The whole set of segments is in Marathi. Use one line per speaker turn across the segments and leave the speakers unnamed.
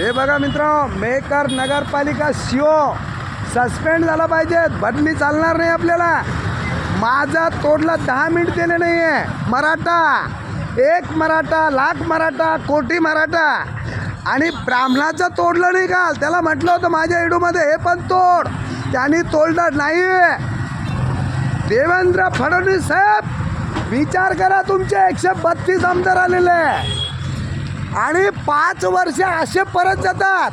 हे बघा मित्र मेकर नगरपालिका सीओ सस्पेंड झाला पाहिजे. बदली चालणार नाही आपल्याला. माझा तोडला दहा मिनिट दिले नाही आहे मराठा एक मराठा लाख मराठा कोटी मराठा. आणि ब्राह्मणाचं तोडलं नाही का त्याला म्हटलं होतं माझ्या इडूमध्ये हे पण तोड. त्यांनी तोडलं नाही देवेंद्र फडणवीस साहेब विचार करा तुमचे एकशे बत्तीस आमदार आलेले. आहे आणि पाच वर्ष असे परत जातात.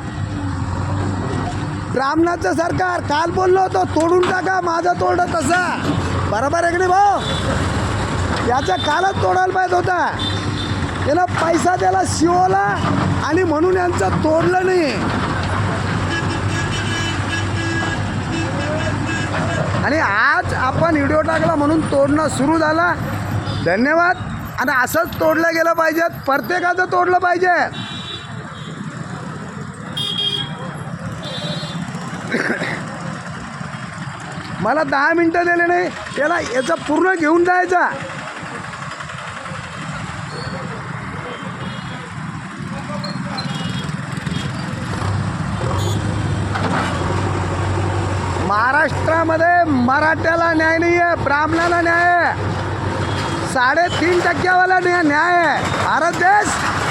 ब्राह्मणाचं सरकार काल बोललो होतो तोडून टाका माझा तोडा तसा. बरोबर आहे की नाही भाऊ? याचा कालच तोडायला पाहिजे होता. त्याला पैसा त्याला शिवला आणि म्हणून यांचं तोडलं नाही. आणि आज आपण व्हिडिओ टाकला म्हणून तोडणं सुरू झाला. धन्यवाद. आणि असंच तोडलं गेलं पाहिजे. प्रत्येकाचं तोडलं पाहिजे. मला दहा मिनटं दिले नाही. त्याला याचा पूर्ण घेऊन जायचा. महाराष्ट्रामध्ये मराठ्याला न्याय नाही आहे ब्राह्मणाला न्याय. आहे साडेतीन टक्क्यावाला न्याय न्याय आहे. भारत देश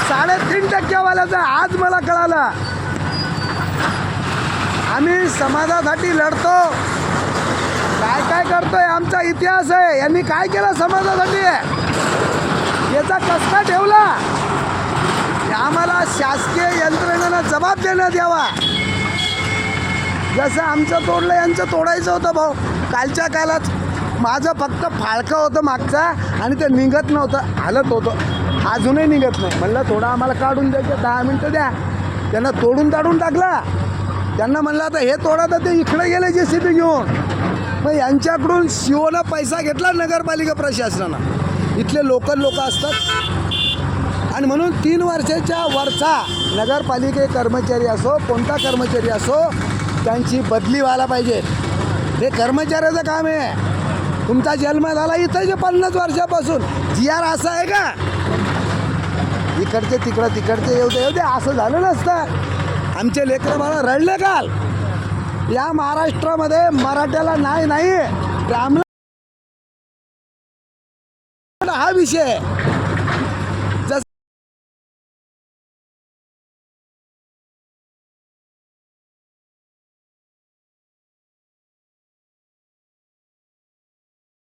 साडेतीन टक्क्यावाल्याचा आज मला कळालं. आम्ही समाजासाठी लढतो. काय काय करतोय? आमचा इतिहास आहे. यांनी काय केलं समाजासाठी? याचा कसका ठेवला? हे आम्हाला शासकीय यंत्रणेनं जबाब देण्यात यावा. जसं आमचं तोडलं यांचं तोडायचं होतं भाऊ. कालच्या कालात माझं फक्त फाळकं होतं मागचा आणि ते निघत नव्हतं हालत होतं. अजूनही निघत नाही. म्हणलं थोडं आम्हाला काढून द्यायचं दहा मिनटं द्या. त्यांना तोडून ताडून टाकला. त्यांना म्हणलं आता हे तोडा तर ते इकडे गेले जे सी बी घेऊन. मग यांच्याकडून शिवनं पैसा घेतला नगरपालिका प्रशासनानं. इथले लोकल लोक असतात. आणि म्हणून तीन वर्षाच्या वरचा नगरपालिके कर्मचारी असो कोणता कर्मचारी असो त्यांची बदली व्हायला पाहिजे. हे कर्मचाऱ्याचं काम आहे. तुमचा जन्म झाला इथं जे पन्नास वर्षापासून. जी आर असं आहे का? इकडचे तिकडं तिकडचे येऊ दे येऊ दे असं झालं नसतं. आमचे लेकरं मला रडले काल. या महाराष्ट्रामध्ये मराठ्याला नाही नाही. ब्राह्मण हा विषय आहे.